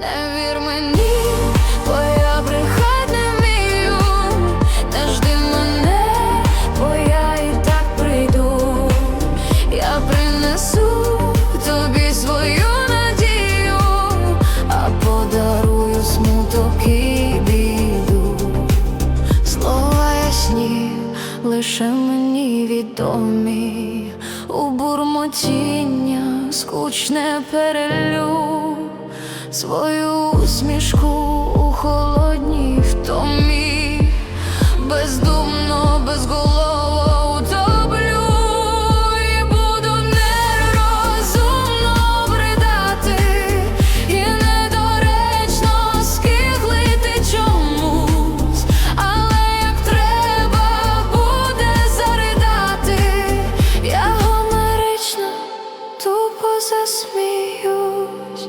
Не вір мені, бо я брехать не вмію. Мене, бо і так прийду. Я принесу тобі свою надію, а подарую смуток і біду. Слова ясні, лише мені відомі, у бурмотіння скучне перелю, свою усмішку у холодній втомі, бездумно, безголово утоплю буду нерозумно бридати, і недоречно скиглити чомусь, але як треба буде заридати, я гомерично тупо засміюсь.